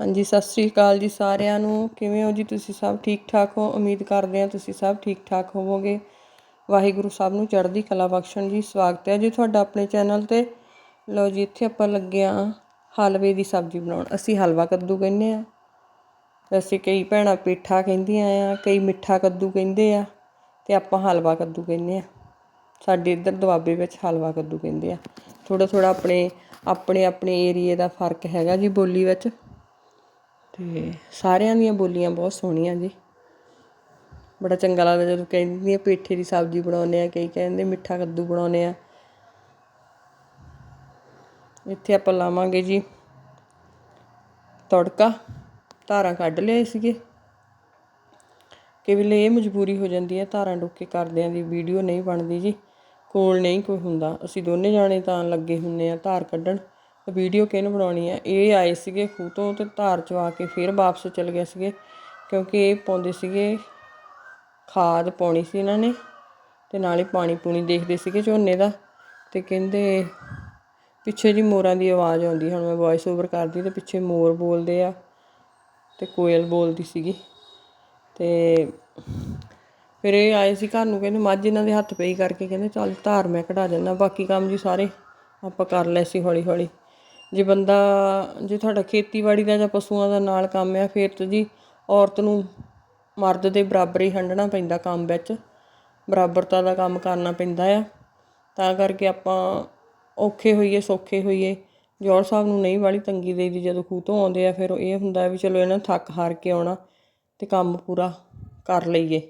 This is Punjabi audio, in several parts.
ਹਾਂਜੀ, ਸਤਿ ਸ੍ਰੀ ਅਕਾਲ ਜੀ ਸਾਰਿਆਂ ਨੂੰ। ਕਿਵੇਂ ਹੋ ਜੀ ਤੁਸੀਂ ਸਭ? ਠੀਕ ਠਾਕ ਹੋ? ਉਮੀਦ ਕਰਦੇ ਹਾਂ ਤੁਸੀਂ ਸਭ ਠੀਕ ਠਾਕ ਹੋਵੋਗੇ। ਵਾਹਿਗੁਰੂ ਸਾਹਿਬ ਨੂੰ ਚੜ੍ਹਦੀ ਕਲਾ ਬਖਸ਼ਣ ਜੀ। ਸਵਾਗਤ ਹੈ ਜੀ ਤੁਹਾਡਾ ਆਪਣੇ ਚੈਨਲ ਤੇ। ਲਓ ਜੀ, ਇੱਥੇ ਆਪਾਂ ਲੱਗੇ ਹਾਂ ਹਲਵੇ ਦੀ ਸਬਜ਼ੀ ਬਣਾਉਣ। ਅਸੀਂ ਹਲਵਾ ਕੱਦੂ ਕਹਿੰਦੇ ਆ ਵੈਸੇ ਕਈ ਭੈਣਾਂ ਪੇਠਾ ਕਹਿੰਦੀਆਂ ਆ, ਕਈ ਮਿੱਠਾ ਕੱਦੂ ਕਹਿੰਦੇ ਆ, ਤੇ ਆਪਾਂ ਹਲਵਾ ਕੱਦੂ ਕਹਿੰਦੇ ਆ ਸਾਡੇ ਇੱਧਰ ਦੁਆਬੇ ਵਿੱਚ ਹਲਵਾ ਕੱਦੂ ਕਹਿੰਦੇ ਆ। ਥੋੜਾ ਥੋੜਾ ਆਪਣੇ ਆਪਣੇ ਆਪਣੇ ਏਰੀਏ ਦਾ ਫ਼ਰਕ ਹੈਗਾ ਜੀ ਬੋਲੀ ਵਿੱਚ। ਅਤੇ ਸਾਰਿਆਂ ਦੀਆਂ ਬੋਲੀਆਂ ਬਹੁਤ ਸੋਹਣੀਆਂ ਜੀ। ਬੜਾ ਚੰਗਾ ਲੱਗਦਾ ਜਦੋਂ ਕਹਿੰਦੀਆਂ ਪੇਠੇ ਦੀ ਸਬਜ਼ੀ ਬਣਾਉਂਦੇ ਹਾਂ ਕਈ ਕਹਿੰਦੇ ਮਿੱਠਾ ਕੱਦੂ ਬਣਾਉਂਦੇ ਹਾਂ ਇੱਥੇ ਆਪਾਂ ਲਾਵਾਂਗੇ ਜੀ ਤੜਕਾ, ਧਾਰਾਂ ਕੱਢ ਲਏ ਸੀਗੇ। ਕਿ ਵੇਲੇ ਇਹ ਮਜਬੂਰੀ ਹੋ ਜਾਂਦੀ ਹੈ ਧਾਰਾਂ ਡੁੱਕੇ ਕਰਦਿਆਂ ਦੀ ਵੀਡੀਓ ਨਹੀਂ ਬਣਦੀ ਜੀ। ਕੋਲ ਨਹੀਂ ਕੋਈ ਹੁੰਦਾ। ਅਸੀਂ ਦੋਨੇ ਜਾਣੇ ਤਾਂ ਲੱਗੇ ਹੁੰਨੇ ਆ ਧਾਰ ਕੱਢਣ। ਵੀਡੀਓ ਕਿਹਨੂੰ ਬਣਾਉਣੀ ਹੈ? ਇਹ ਆਏ ਸੀਗੇ ਖੂਹ ਤੋਂ ਤੇ ਧਾਰ ਚਵਾ ਕੇ ਫਿਰ ਵਾਪਸ ਚਲੇ ਗਏ ਸੀਗੇ, ਕਿਉਂਕਿ ਇਹ ਪਾਉਂਦੇ ਸੀਗੇ ਖਾਦ ਪਾਉਣੀ ਸੀ ਇਹਨਾਂ ਨੇ ਤੇ ਨਾਲੇ ਪਾਣੀ ਪੂਣੀ ਦੇਖਦੇ ਸੀਗੇ ਝੋਨੇ ਦਾ ਤੇ ਕਹਿੰਦੇ ਪਿੱਛੇ ਜੀ ਮੋਰਾਂ ਦੀ ਆਵਾਜ਼ ਆਉਂਦੀ, ਹੁਣ ਮੈਂ ਵੌਇਸ ਓਵਰ ਕਰਦੀ ਤੇ ਪਿੱਛੇ ਮੋਰ ਬੋਲਦੇ ਆ ਤੇ ਕੋਇਲ ਬੋਲਦੀ ਸੀਗੀ ਤੇ ਫਿਰ ਇਹ ਆਏ ਸੀ ਘਰ ਨੂੰ, ਕਹਿੰਦੇ ਮੱਝ ਇਹਨਾਂ ਦੇ ਹੱਥ ਪਈ ਕਰਕੇ ਕਹਿੰਦੇ ਚੱਲ ਧਾਰ ਮੈਂ ਕਢਾ ਦਿੰਦਾ, ਬਾਕੀ ਕੰਮ ਜੀ ਸਾਰੇ ਆਪਾਂ ਕਰ ਲਏ ਸੀ ਹੌਲੀ ਹੌਲੀ ਜੇ ਬੰਦਾ, ਜੇ ਤੁਹਾਡਾ ਖੇਤੀਬਾੜੀ ਦਾ ਜਾਂ ਪਸ਼ੂਆਂ ਦਾ ਨਾਲ ਕੰਮ ਆ, ਫਿਰ ਤਾਂ ਜੀ ਔਰਤ ਨੂੰ ਮਰਦ ਦੇ ਬਰਾਬਰ ਹੀ ਹੰਢਣਾ ਪੈਂਦਾ ਕੰਮ ਵਿੱਚ। ਬਰਾਬਰਤਾ ਦਾ ਕੰਮ ਕਰਨਾ ਪੈਂਦਾ ਆ। ਤਾਂ ਕਰਕੇ ਆਪਾਂ ਔਖੇ ਹੋਈਏ, ਸੌਖੇ ਹੋਈਏ। ਜੋੜ ਸਾਹਿਬ ਨੂੰ ਨਹੀਂ ਵਾਲੀ ਤੰਗੀ ਦੇਈਦੀ ਜਦੋਂ ਖੂਹ ਤੋਂ ਆਉਂਦੇ ਆ, ਫਿਰ ਇਹ ਹੁੰਦਾ ਵੀ ਚਲੋ ਇਹਨਾਂ ਥੱਕ ਹਾਰ ਕੇ ਆਉਣਾ ਤੇ ਕੰਮ ਪੂਰਾ ਕਰ ਲਈਏ।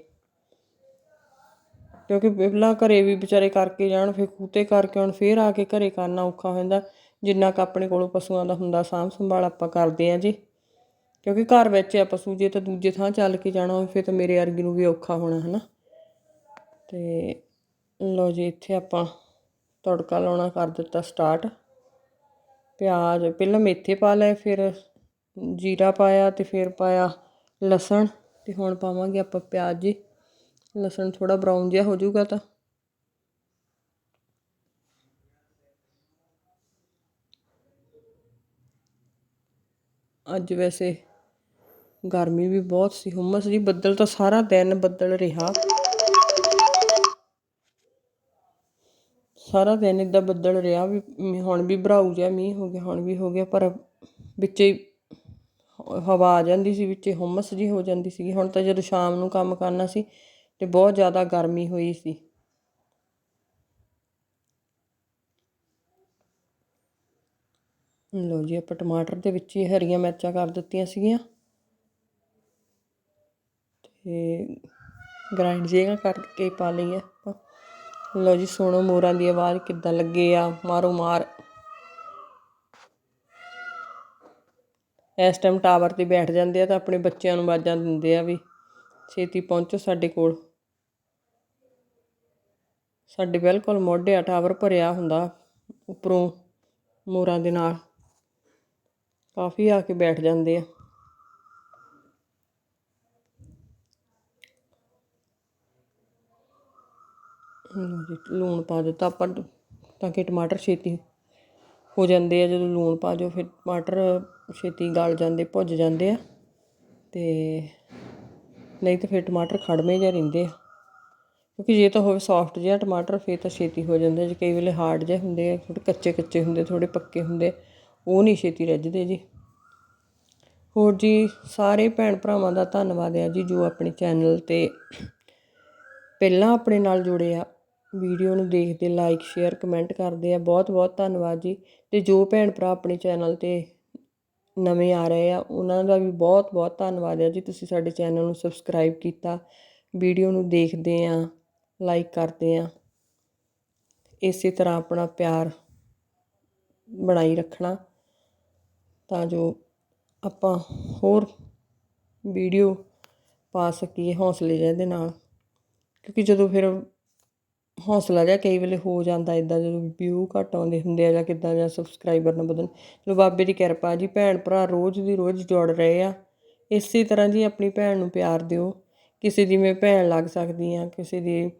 ਕਿਉਂਕਿ ਪਹਿਲਾਂ ਘਰੇ ਵੀ ਵਿਚਾਰੇ ਕਰਕੇ ਜਾਣ, ਫਿਰ ਖੂਹ 'ਤੇ ਕਰਕੇ ਆਉਣ, ਫਿਰ ਆ ਕੇ ਘਰੇ ਕਰਨਾ ਔਖਾ ਹੋ ਜਾਂਦਾ। ਜਿੰਨਾ ਕ ਆਪਣੇ ਕੋਲੋਂ ਪਸ਼ੂਆਂ ਦਾ ਹੁੰਦਾ ਸਾਂਭ ਸੰਭਾਲ ਆਪਾਂ ਕਰਦੇ ਆ ਜੀ। ਕਿਉਂਕਿ ਘਰ ਵਿੱਚ ਆ ਪਸ਼ੂ, ਜੇ ਤਾਂ ਦੂਜੇ ਥਾਂ ਚੱਲ ਕੇ ਜਾਣਾ ਹੋਵੇ, ਫਿਰ ਤਾਂ ਮੇਰੇ ਅਰਗੀ ਨੂੰ ਵੀ ਔਖਾ ਹੋਣਾ, ਹਨਾ। ਤੇ ਲਓ ਜੀ, ਇੱਥੇ ਆਪਾਂ ਤੜਕਾ ਲਾਉਣਾ ਕਰ ਦਿੱਤਾ ਸਟਾਰਟ ਪਿਆਜ਼, ਪਹਿਲਾਂ ਮੇਥੇ ਪਾ ਲਏ, ਫਿਰ ਜੀਰਾ ਪਾਇਆ ਤੇ ਫਿਰ ਪਾਇਆ ਲਸਣ। ਤੇ ਹੁਣ ਪਾਵਾਂਗੇ ਆਪਾਂ ਪਿਆਜ਼ ਜੀ। ਲਸਣ ਥੋੜਾ ਬਰਾਊਨ ਜਿਹਾ ਹੋ ਜਾਊਗਾ ਤਾਂ। ਅੱਜ ਵੈਸੇ ਗਰਮੀ ਵੀ ਬਹੁਤ ਸੀ, ਹੁਮਸ ਜੀ, ਬੱਦਲ ਤਾਂ ਸਾਰਾ ਦਿਨ ਬੱਦਲ ਰਿਹਾ। ਸਾਰਾ ਦਿਨ ਇਦਾਂ ਬੱਦਲ ਰਿਹਾ ਵੀ ਹੁਣ ਵੀ ਭਰਾਊ ਜਿਹਾ ਮੀਂਹ ਹੋ ਗਿਆ, ਹੁਣ ਵੀ ਹੋ ਗਿਆ, ਪਰ ਵਿੱਚੇ ਹਵਾ ਆ ਜਾਂਦੀ ਸੀ, ਵਿੱਚੇ ਹੁਮਸ ਜੀ ਹੋ ਜਾਂਦੀ ਸੀ ਹੁਣ ਤਾਂ ਜਦੋਂ ਸ਼ਾਮ ਨੂੰ ਕੰਮ ਕਰਨਾ ਸੀ, ਤੇ ਬਹੁਤ ਜ਼ਿਆਦਾ ਗਰਮੀ ਹੋਈ ਸੀ। ਲਓ ਜੀ, ਆਪਾਂ ਟਮਾਟਰ ਦੇ ਵਿੱਚ ਹੀ ਹਰੀਆਂ ਮਿਰਚਾਂ ਕਰ ਦਿੱਤੀਆਂ ਸੀਗੀਆਂ। ਤੇ ਗ੍ਰਾਈਂਡ ਜਿਹਾ ਕਰਕੇ ਪਾ ਲਈਏ ਆਪਾਂ। ਲਓ ਜੀ ਸੁਣੋ ਮੋਰਾਂ ਦੀ ਆਵਾਜ਼ ਕਿੱਦਾਂ ਲੱਗੇ ਆ, ਮਾਰੋ ਮਾਰ। ਇਸ ਟਾਈਮ ਟਾਵਰ ਤੇ ਬੈਠ ਜਾਂਦੇ ਆ ਤਾਂ ਆਪਣੇ ਬੱਚਿਆਂ ਨੂੰ ਆਵਾਜ਼ਾਂ ਦਿੰਦੇ ਆ ਵੀ, ਛੇਤੀ ਪਹੁੰਚੋ ਸਾਡੇ ਕੋਲ। ਸਾਡੇ ਬਿਲਕੁਲ ਮੋਢੇ ਆ ਟਾਵਰ ਭਰਿਆ ਹੁੰਦਾ ਉੱਪਰੋਂ ਮੋਰਾਂ ਦੇ ਨਾਲ। ਕਾਫੀ ਆ ਕੇ ਬੈਠ ਜਾਂਦੇ ਆ। ਲੂਣ ਪਾ ਦਿੱਤਾ ਆਪਾਂ ਤਾਂ ਕਿ ਟਮਾਟਰ ਛੇਤੀ ਹੋ ਜਾਂਦੇ ਆ, ਜਦੋਂ ਲੂਣ ਪਾ ਜੋ ਫਿਰ ਟਮਾਟਰ ਛੇਤੀ ਗਲ ਜਾਂਦੇ, ਭੁੱਜ ਜਾਂਦੇ ਆ। ਤੇ ਨਹੀਂ ਤਾਂ ਫਿਰ ਟਮਾਟਰ ਖੜਵੇਂ ਜਿਹਾ ਰਹਿੰਦੇ ਆ। ਕਿਉਂਕਿ ਜੇ ਤਾਂ ਹੋਵੇ ਸੌਫਟ ਜਿਹਾ ਟਮਾਟਰ, ਫਿਰ ਤਾਂ ਛੇਤੀ ਹੋ ਜਾਂਦਾ ਜੇ ਕਈ ਵੇਲੇ ਹਾਰਡ ਜਿਹੇ ਹੁੰਦੇ ਆ ਥੋੜੇ ਕੱਚੇ ਕੱਚੇ ਹੁੰਦੇ ਥੋੜੇ ਪੱਕੇ ਹੁੰਦੇ ਉਹ ਨਹੀਂ ਛੇਤੀ ਰੱਜਦੇ ਜੀ। ਹੋਰ ਜੀ, ਸਾਰੇ ਭੈਣ ਭਰਾਵਾਂ ਦਾ ਧੰਨਵਾਦ ਹੈ ਜੀ ਜੋ ਆਪਣੇ ਚੈਨਲ ਤੇ ਪਹਿਲਾਂ ਆਪਣੇ ਨਾਲ ਜੁੜੇ ਆ। ਵੀਡੀਓ ਨੂੰ ਦੇਖਦੇ ਲਾਈਕ ਸ਼ੇਅਰ ਕਮੈਂਟ ਕਰਦੇ ਆ। ਬਹੁਤ ਬਹੁਤ ਧੰਨਵਾਦ ਜੀ। ਤੇ ਜੋ ਭੈਣ ਭਰਾ ਆਪਣੇ ਚੈਨਲ ਤੇ ਨਵੇਂ ਆ ਰਹੇ ਆ, ਉਹਨਾਂ ਦਾ ਵੀ ਬਹੁਤ ਬਹੁਤ ਧੰਨਵਾਦ ਹੈ ਜੀ। ਤੁਸੀਂ ਸਾਡੇ ਚੈਨਲ ਨੂੰ ਸਬਸਕ੍ਰਾਈਬ ਕੀਤਾ, ਵੀਡੀਓ ਨੂੰ ਦੇਖਦੇ ਆ ਲਾਈਕ ਕਰਦੇ ਆ। ਇਸੇ ਤਰ੍ਹਾਂ ਆਪਣਾ ਪਿਆਰ ਬਣਾਈ ਰੱਖਣਾ। ਤਾਂ ਜੋ ਆਪਾਂ ਹੋਰ ਵੀਡੀਓ ਪਾ ਸਕੀਏ ਹੌਸਲੇ ਜਿਹੇ ਦੇ ਨਾਲ। ਕਿਉਂਕਿ ਜਦੋਂ ਫਿਰ ਹੌਸਲਾ ਜਿਹਾ ਕਈ ਵੇਲੇ ਹੋ ਜਾਂਦਾ ਇਦਾਂ ਜਦੋਂ ਵਿਊ ਘੱਟ ਆਉਂਦੇ ਹੁੰਦੇ ਆ ਜਾਂ ਕਿੱਦਾਂ ਜਾਂ ਸਬਸਕ੍ਰਾਈਬਰ ਨਾ ਵਧਣ। ਚਲੋ ਬਾਬੇ ਦੀ ਕਿਰਪਾ ਜੀ, ਭੈਣ ਭਰਾ ਰੋਜ਼ ਦੀ ਰੋਜ਼ ਜੁੜ ਰਹੇ ਆ। ਇਸੇ ਤਰ੍ਹਾਂ ਜੀ ਆਪਣੀ ਭੈਣ ਨੂੰ ਪਿਆਰ ਦਿਓ। ਕਿਸੇ ਦੀ ਮੈਂ ਭੈਣ ਲੱਗ ਸਕਦੀ ਆ ਕਿਸੇ ਦੀ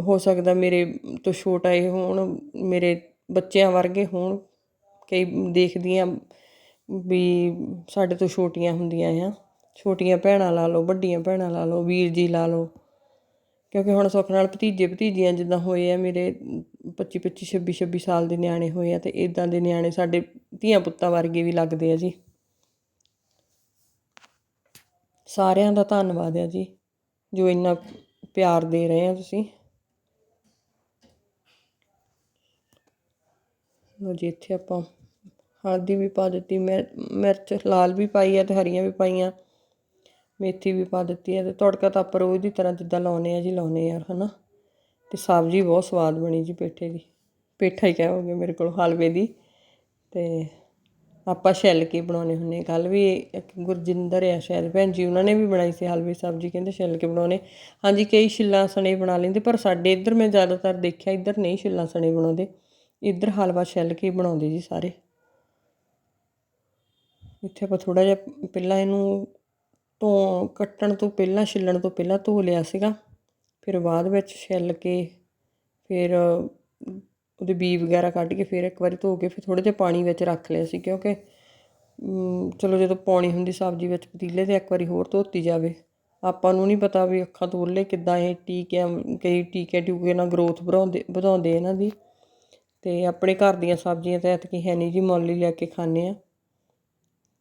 ਹੋ ਸਕਦਾ ਮੇਰੇ ਤੋਂ ਛੋਟਾ ਇਹ ਹੋਣ, ਮੇਰੇ ਬੱਚਿਆਂ ਵਰਗੇ ਹੋਣ। ਕਈ ਦੇਖਦੀ ਦੇਖਦੀਆਂ ਵੀ ਸਾਡੇ ਤੋਂ ਛੋਟੀਆਂ ਹੁੰਦੀਆਂ ਆ। ਛੋਟੀਆਂ ਭੈਣਾਂ ਲਾ ਲਓ, ਵੱਡੀਆਂ ਭੈਣਾਂ ਲਾ ਲਓ, ਵੀਰ ਜੀ ਲਾ ਲਓ। ਕਿਉਂਕਿ ਹੁਣ ਸੁੱਖ ਨਾਲ ਭਤੀਜੇ ਭਤੀਜੀਆਂ ਜਿੱਦਾਂ ਹੋਏ ਆ, ਮੇਰੇ 25 25 26 26 ਸਾਲ ਦੇ ਨਿਆਣੇ ਹੋਏ ਆ ਤੇ ਇਦਾਂ ਦੇ ਨਿਆਣੇ ਸਾਡੇ ਧੀਆਂ ਪੁੱਤਾਂ ਵਰਗੇ ਵੀ ਲੱਗਦੇ ਆ ਜੀ। ਸਾਰਿਆਂ ਦਾ ਧੰਨਵਾਦ ਆ ਜੀ, ਜੋ ਇੰਨਾ ਪਿਆਰ ਦੇ ਰਹੇ ਆ ਤੁਸੀਂ। ਲਓ ਜੀ, ਇੱਥੇ ਆਪਾਂ ਹਲਦੀ ਵੀ ਪਾ ਦਿੱਤੀ ਮਿਰ- ਮਿਰਚ ਲਾਲ ਵੀ ਪਾਈ ਆ ਅਤੇ ਹਰੀਆਂ ਵੀ ਪਾਈਆਂ। ਮੇਥੀ ਵੀ ਪਾ ਦਿੱਤੀ ਹੈ ਅਤੇ ਤੜਕਾ ਤਾਂ ਆਪਾਂ ਰੋਜ਼ ਦੀ ਤਰ੍ਹਾਂ ਜਿੱਦਾਂ ਲਾਉਂਦੇ ਆ ਜੀ, ਲਾਉਨੇ ਆ ਨਾ ਅਤੇ ਸਬਜ਼ੀ ਬਹੁਤ ਸਵਾਦ ਬਣੀ ਜੀ ਪੇਠੇ ਦੀ। ਪੇਠਾ ਹੀ ਕਹੋਗੇ ਮੇਰੇ ਕੋਲ ਹਲਵੇ ਦੀ। ਤੇ ਆਪਾਂ ਛਿੱਲ ਕੇ ਬਣਾਉਣੇ ਹੁੰਨੇ ਕੱਲ ਵੀ ਗੁਰਜਿੰਦਰ ਆ ਸ਼ਾਇਦ, ਭੈਣ ਜੀ ਉਹਨਾਂ ਨੇ ਵੀ ਬਣਾਈ ਸੀ ਹਲਵੇ ਸਬਜ਼ੀ, ਕਹਿੰਦੇ ਛਿੱਲ ਕੇ ਬਣਾਉਣੇ ਹਾਂਜੀ, ਕਈ ਛਿੱਲਾਂ ਸਣੇ ਬਣਾ ਲੈਂਦੇ, ਪਰ ਸਾਡੇ ਇੱਧਰ ਮੈਂ ਜ਼ਿਆਦਾਤਰ ਦੇਖਿਆ ਇੱਧਰ ਨਹੀਂ ਛਿੱਲਾਂ ਸਣੇ ਬਣਾਉਂਦੇ। ਇੱਧਰ ਹਲਵਾ ਛਿੱਲ ਕੇ ਹੀ ਬਣਾਉਂਦੇ ਜੀ ਸਾਰੇ। ਇੱਥੇ ਆਪਾਂ ਥੋੜ੍ਹਾ ਜਿਹਾ ਪਹਿਲਾਂ ਇਹਨੂੰ ਧੋ, ਕੱਟਣ ਤੋਂ ਪਹਿਲਾਂ, ਛਿੱਲਣ ਤੋਂ ਪਹਿਲਾਂ ਧੋ ਲਿਆ ਸੀਗਾ। ਫਿਰ ਬਾਅਦ ਵਿੱਚ ਛਿੱਲ ਕੇ ਫਿਰ ਉਹਦੇ ਬੀ ਵਗੈਰਾ ਕੱਢ ਕੇ ਫਿਰ ਇੱਕ ਵਾਰੀ ਧੋ ਕੇ ਫਿਰ ਥੋੜੇ ਜਿਹਾ ਪਾਣੀ ਵਿੱਚ ਰੱਖ ਲਿਆ ਸੀ ਕਿਉਂਕਿ ਚਲੋ ਜਦੋਂ ਪਾਉਣੀ ਹੁੰਦੀ ਸਬਜ਼ੀ ਵਿੱਚ ਪਤੀਲੇ ਤੇ ਇੱਕ ਵਾਰੀ ਹੋਰ ਧੋਤੀ ਜਾਵੇ। ਆਪਾਂ ਨੂੰ ਨਹੀਂ ਪਤਾ ਵੀ ਅੱਖਾਂ ਤੋਂ ਉਹਲੇ ਕਿੱਦਾਂ ਇਹ ਟੀਕਿਆਂ, ਕਈ ਟੀਕੇ ਟੂਕੇ ਨਾਲ ਗਰੋਥ ਵਧਾਉਂਦੇ ਵਧਾਉਂਦੇ ਇਹਨਾਂ ਦੀ। ਤੇ ਆਪਣੇ ਘਰ ਦੀਆਂ ਸਬਜ਼ੀਆਂ ਤਾਂ ਐਤਕੀ ਹੈ ਨਹੀਂ ਜੀ, ਮੁੱਲ ਹੀ ਲੈ ਕੇ ਖਾਂਦੇ ਆ।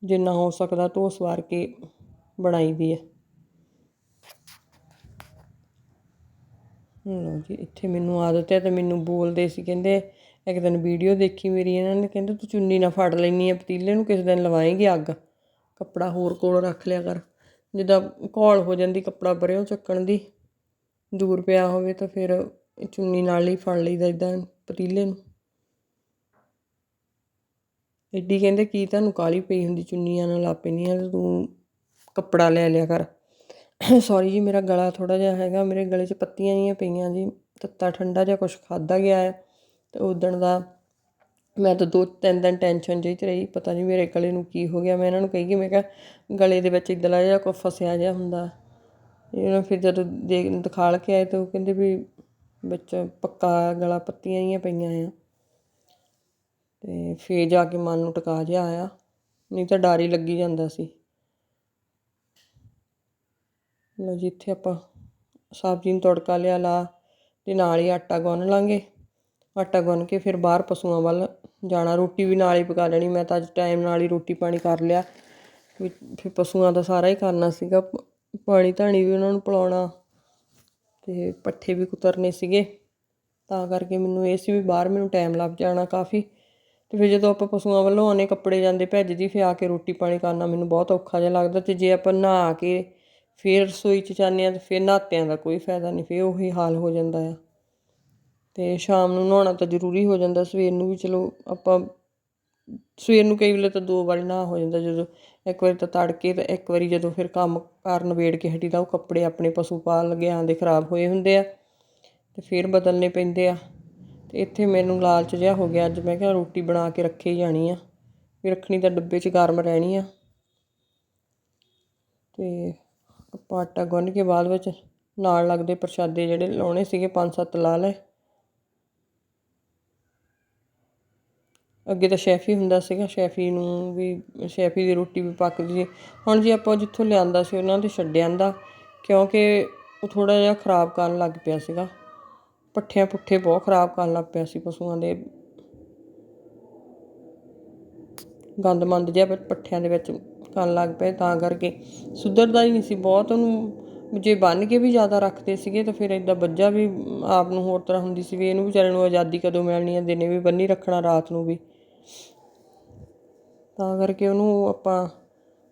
ਜਿੰਨਾ ਹੋ ਸਕਦਾ ਧੋ ਸਵਾਰ ਕੇ ਬਣਾਈ ਦੀ ਹੈ। ਲਓ ਜੀ, ਇੱਥੇ ਮੈਨੂੰ ਆਦਤ ਹੈ ਤੇ ਮੈਨੂੰ ਬੋਲਦੇ ਸੀ, ਕਹਿੰਦੇ ਇੱਕ ਦਿਨ ਵੀਡੀਓ ਦੇਖੀ ਮੇਰੀ ਇਹਨਾਂ ਨੇ, ਕਹਿੰਦੇ ਤੂੰ ਚੁੰਨੀ ਨਾ ਫੜ ਲੈਣੀ ਹੈ ਪਤੀਲੇ ਨੂੰ ਕਿਸੇ ਦਿਨ ਲਵਾਏਂਗੀ ਅੱਗ। ਕੱਪੜਾ ਹੋਰ ਕੋਲ ਰੱਖ ਲਿਆ ਕਰ। ਜਿੱਦਾਂ ਘੋਲ ਹੋ ਜਾਂਦੀ, ਕੱਪੜਾ ਪਰਿਓ ਚੱਕਣ ਦੀ। ਦੂਰ ਪਿਆ ਹੋਵੇ ਤਾਂ ਫਿਰ ਚੁੰਨੀ ਨਾਲ ਹੀ ਫੜ ਲਈਦਾ ਇਦਾਂ ਪਤੀਲੇ ਨੂੰ। ਐਡੀ ਕਹਿੰਦੇ ਕੀ ਤੁਹਾਨੂੰ ਕਾਲੀ ਪਈ ਹੁੰਦੀ ਚੁੰਨੀਆਂ ਨਾਲ ਲਾ ਪੈਂਦੀਆਂ ਤੇ ਤੂੰ ਕੱਪੜਾ ਲੈ ਲਿਆ ਕਰ। ਸੌਰੀ ਜੀ, ਮੇਰਾ ਗਲਾ ਥੋੜਾ ਜਿਹਾ ਹੈਗਾ, ਮੇਰੇ ਗਲੇ 'ਚ ਪੱਤੀਆਂ ਜੀਆਂ ਪਈਆਂ ਜੀ, ਤੱਤਾ ਠੰਡਾ ਜਿਹਾ ਕੁਝ ਖਾਦਾ ਗਿਆ ਹੈ ਤੇ ਉਦਣ ਦਾ ਮੈਂ ਤਾਂ ਦੋ ਤਿੰਨ ਦਿਨ ਟੈਨਸ਼ਨ ਜਿਹੀ 'ਚ ਰਹੀ, ਪਤਾ ਨਹੀਂ ਮੇਰੇ ਗਲੇ ਨੂੰ ਕੀ ਹੋ ਗਿਆ, ਮੈਂ ਇਹਨਾਂ ਨੂੰ ਕਹੀ ਕਿ ਮੈਂ ਕਿਹਾ ਗਲੇ ਦੇ ਵਿੱਚ ਇਦਲਾ ਜਿਹਾ ਕੋਈ ਫਸਿਆ ਜਿਹਾ ਹੁੰਦਾ। ਇਹਨਾਂ ਫਿਰ ਜਦੋਂ ਦੇਖ ਦਿਖਾਲ ਕੇ ਆਏ ਤਾਂ ਉਹ ਕਹਿੰਦੇ ਵੀ ਵਿੱਚ ਪੱਕਾ ਗਲਾ ਪੱਤੀਆਂ ਜੀਆਂ ਪਈਆਂ ਆ। ਅਤੇ ਫਿਰ ਜਾ ਕੇ ਮਨ ਨੂੰ ਟਿਕਾ ਜਿਹਾ ਆਇਆ, ਨਹੀਂ ਤਾਂ ਡਰ ਹੀ ਲੱਗੀ ਜਾਂਦਾ ਸੀ। ਲਓ ਜੀ, ਇੱਥੇ ਆਪਾਂ ਸਬਜ਼ੀ ਨੂੰ ਤੜਕਾ ਲਿਆ, ਲਾ ਤੇ ਨਾਲ ਹੀ ਆਟਾ ਗੁੰਨ ਲਾਂਗੇ। ਆਟਾ ਗੁੰਨ ਕੇ ਫਿਰ ਬਾਹਰ ਪਸ਼ੂਆਂ ਵੱਲ ਜਾਣਾ। ਰੋਟੀ ਵੀ ਨਾਲ ਹੀ ਪਕਾ ਲੈਣੀ, ਮੈਂ ਤਾਂ ਅੱਜ ਟਾਈਮ ਨਾਲ ਹੀ ਰੋਟੀ ਪਾਣੀ ਕਰ ਲਿਆ। ਫਿਰ ਪਸ਼ੂਆਂ ਦਾ ਸਾਰਾ ਹੀ ਕਰਨਾ ਸੀਗਾ, ਪਾਣੀ ਧਾਣੀ ਵੀ ਉਹਨਾਂ ਨੂੰ ਪਿਲਾਉਣਾ ਤੇ ਪੱਠੇ ਵੀ ਕੁਤਰਨੇ ਸੀਗੇ। ਤਾਂ ਕਰਕੇ ਮੈਨੂੰ ਇਹ ਸੀ ਵੀ ਬਾਹਰ ਮੈਨੂੰ ਟਾਈਮ ਲੱਗ ਜਾਣਾ ਕਾਫੀ। ਅਤੇ ਫਿਰ ਜਦੋਂ ਆਪਾਂ ਪਸ਼ੂਆਂ ਵੱਲੋਂ ਆਉਣੇ ਕੱਪੜੇ ਜਾਂਦੇ ਭੱਜਦੀ ਫਿਰ ਆ ਕੇ ਰੋਟੀ ਪਾਣੀ ਕਰਨਾ ਮੈਨੂੰ ਬਹੁਤ ਔਖਾ ਜਿਹਾ ਲੱਗਦਾ ਅਤੇ ਜੇ ਆਪਾਂ ਨਹਾ ਕੇ ਫਿਰ ਰਸੋਈ 'ਚ ਜਾਂਦੇ ਹਾਂ ਤਾਂ ਫਿਰ ਨਹਾਤਿਆਂ ਦਾ ਕੋਈ ਫਾਇਦਾ ਨਹੀਂ, ਫਿਰ ਉਹੀ ਹਾਲ ਹੋ ਜਾਂਦਾ ਆ। ਅਤੇ ਸ਼ਾਮ ਨੂੰ ਨਹਾਉਣਾ ਤਾਂ ਜ਼ਰੂਰੀ ਹੋ ਜਾਂਦਾ, ਸਵੇਰ ਨੂੰ ਵੀ ਚਲੋ ਆਪਾਂ ਸਵੇਰ ਨੂੰ ਕਈ ਵੇਲੇ ਤਾਂ ਦੋ ਵਾਰੀ ਨਹਾ ਹੋ ਜਾਂਦਾ, ਜਦੋਂ ਇੱਕ ਵਾਰੀ ਤਾਂ ਤੜਕੇ ਤੇ ਇੱਕ ਵਾਰੀ ਜਦੋਂ ਫਿਰ ਕੰਮ ਕਾਰ ਨਵੇੜ ਕੇ ਹਟੀਦਾ ਉਹ ਕੱਪੜੇ ਆਪਣੇ ਪਸ਼ੂ ਪਾਲ ਗਿਆ ਦੇ ਖਰਾਬ ਹੋਏ ਹੁੰਦੇ ਆ ਤੇ ਫਿਰ ਬਦਲਨੇ ਪੈਂਦੇ ਆ। ਅਤੇ ਇੱਥੇ ਮੈਨੂੰ ਲਾਲਚ ਜਿਹਾ ਹੋ ਗਿਆ। ਅੱਜ ਮੈਂ ਕਿਹਾ ਰੋਟੀ ਬਣਾ ਕੇ ਰੱਖੀ ਜਾਣੀ ਆ। ਵੀ ਰੱਖਣੀ ਤਾਂ ਡੱਬੇ 'ਚ ਗਰਮ ਰਹਿਣੀ ਆ। ਅਤੇ ਆਪਾਂ ਆਟਾ ਗੁੰਨ ਕੇ ਬਾਅਦ ਵਿੱਚ ਨਾਲ ਲੱਗਦੇ ਪ੍ਰਸ਼ਾਦੇ ਜਿਹੜੇ ਲਾਉਣੇ ਸੀਗੇ, ਪੰਜ ਸੱਤ ਲਾ ਲਏ। ਅੱਗੇ ਤਾਂ ਸ਼ੈਫੀ ਹੁੰਦਾ ਸੀਗਾ। ਸ਼ੈਫੀ ਨੂੰ ਵੀ, ਸ਼ੈਫੀ ਦੀ ਰੋਟੀ ਵੀ ਪੱਕਦੀ ਸੀ। ਹੁਣ ਜੀ ਆਪਾਂ ਜਿੱਥੋਂ ਲਿਆਂਦਾ ਸੀ, ਉਹਨਾਂ ਦੇ ਛੱਡਿਆਂ ਦਾ। ਕਿਉਂਕਿ ਉਹ ਥੋੜਾ ਜਿਹਾ ਖਰਾਬ ਕਰਨ ਲੱਗ ਪਿਆ ਸੀਗਾ। ਪੱਠਿਆਂ ਪੁੱਠੇ ਬਹੁਤ ਖਰਾਬ ਕਰਨ ਲੱਗ ਪਿਆ ਸੀ ਪਸ਼ੂਆਂ ਦੇ। ਗੰਦ ਮੰਦ ਜਿਹਾ ਪੱਠਿਆਂ ਦੇ ਵਿੱਚ ਕਰਨ ਲੱਗ ਪਏ ਤਾਂ ਕਰਕੇ। ਸੁਧਰਦਾ ਹੀ ਨਹੀਂ ਸੀ ਬਹੁਤ ਉਹਨੂੰ। ਜੇ ਬੰਨ ਕੇ ਵੀ ਜ਼ਿਆਦਾ ਰੱਖਦੇ ਸੀਗੇ ਤਾਂ ਫਿਰ ਇਦਾਂ ਬੱਜਾ ਵੀ ਆਪ ਨੂੰ ਹੋਰ ਤਰ੍ਹਾਂ ਹੁੰਦੀ ਸੀ ਵੀ ਇਹਨੂੰ ਵਿਚਾਰੇ ਨੂੰ ਆਜ਼ਾਦੀ ਕਦੋਂ ਮਿਲਣੀ ਹੈ ਦਿਨੇ ਵੀ ਬੰਨੀ ਰੱਖਣਾ, ਰਾਤ ਨੂੰ ਵੀ। ਤਾਂ ਕਰਕੇ ਉਹਨੂੰ ਆਪਾਂ